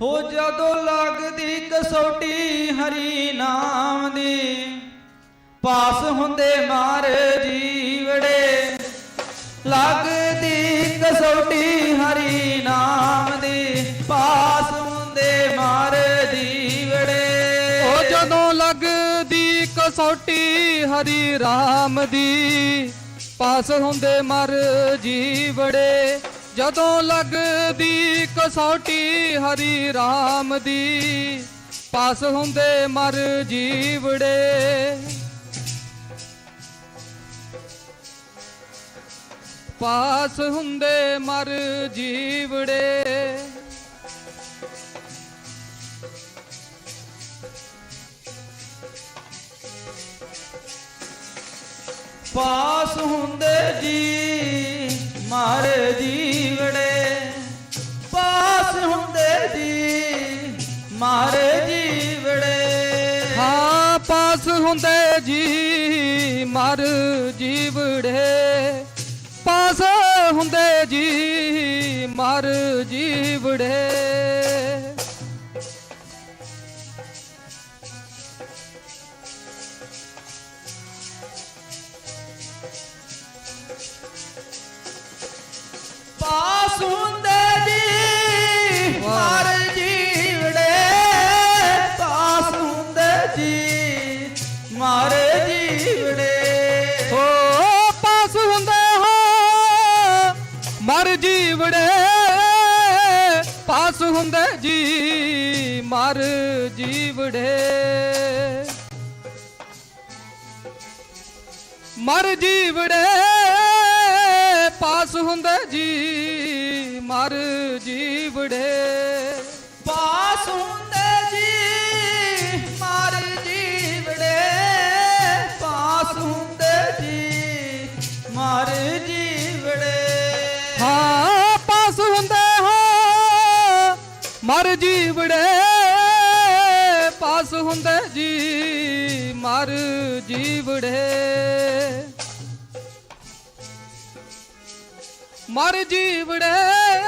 ਹੋ ਜਦੋਂ ਲੱਗਦੀ ਕਸੌਟੀ ਹਰੀ ਨਾਮ ਦੀ, ਪਾਸ ਹੁੰਦੇ ਮਾਰ ਜੀਵੜੇ। ਲੱਗਦੀ ਕਸੌਟੀ ਹਰੀ ਨਾਮ ਦੀ, ਪਾਸ ਹੁੰਦੇ ਮਾਰ ਜੀਵੜੇ। ਹੋ ਜਦੋਂ ਲੱਗਦੀ ਕਸੌਟੀ ਹਰੀ ਰਾਮ ਦੀ, ਪਾਸ ਹੁੰਦੇ ਮਰ ਜੀਵੜੇ। ਜਦੋਂ ਲੱਗਦੀ ਕਸੌਟੀ ਹਰੀ ਰਾਮ ਦੀ, ਪਾਸ ਹੁੰਦੇ ਮਰ ਜੀਵੜੇ। ਪਾਸ ਹੁੰਦੇ ਮਰ ਜੀਵੜੇ। ਪਾਸ ਹੁੰਦੇ ਜੀ ਮਾਰੇ ਮਾਰੇ ਜੀਵੜੇ। ਹਾਂ ਪਾਸ ਹੁੰਦੇ ਜੀ ਮਰ ਜੀਵੜੇ। ਪਾਸ ਹੁੰਦੇ ਜੀ ਮਰ ਜੀਵੜੇ। ਮਰ ਜੀਵੜੇ ਪਾਸ ਹੁੰਦੇ ਜੀ, ਮਰ ਜੀਵੜੇ। ਮਰ ਜੀਵੜੇ ਪਾਸ ਹੁੰਦੇ ਜੀ, ਮਰ ਜੀਵੜੇ। ਪਾਸ ਹੁੰਦੇ ਮਰ ਜੀਵੜੇ ਪਾਸ ਹੁੰਦੇ ਜੀ ਮਰ ਜੀਵੜੇ। ਮਰ ਜੀਵੜੇ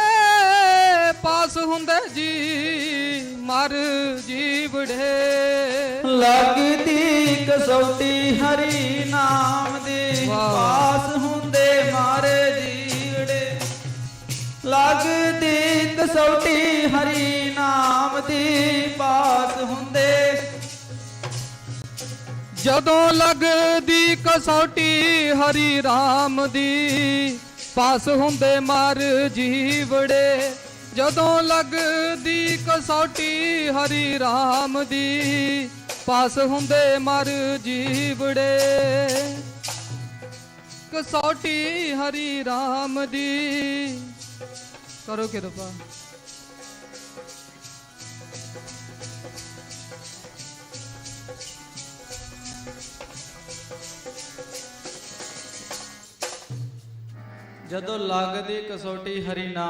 ਪਾਸ ਹੁੰਦੇ ਜੀ ਮਰ ਜੀਵੜੇ। ਲੱਗਦੀ ਕਸੌਟੀ ਹਰੀ ਨਾਮ ਦੀ। ਪਾਸ ਹੁੰਦੇ ਮਾਰੇ ਜੀਵੜੇ। ਲੱਗਦੀ ਕਸੌਟੀ ਹਰੀ ਨਾਮ ਦੀ ਪਾਸ ਹੁੰਦੇ। ਜਦੋਂ ਲੱਗਦੀ ਕਸੌਟੀ ਹਰੀ ਰਾਮ ਦੀ ਪਾਸ ਹੁੰਦੇ ਮਰ ਜੀਵੜੇ। ਜਦੋਂ ਲੱਗਦੀ ਕਸੌਟੀ ਹਰੀ ਰਾਮ ਦੀ ਪਾਸ ਹੁੰਦੇ ਮਰ ਜੀਵੜੇ। ਕਸੌਟੀ ਹਰੀ ਰਾਮ ਦੀ ਕਰੋ ਕਿਰਪਾ। ਜਦੋਂ ਲੱਗਦੀ ਕਸੋਟੀ ਹਰੀ ਨਾਮ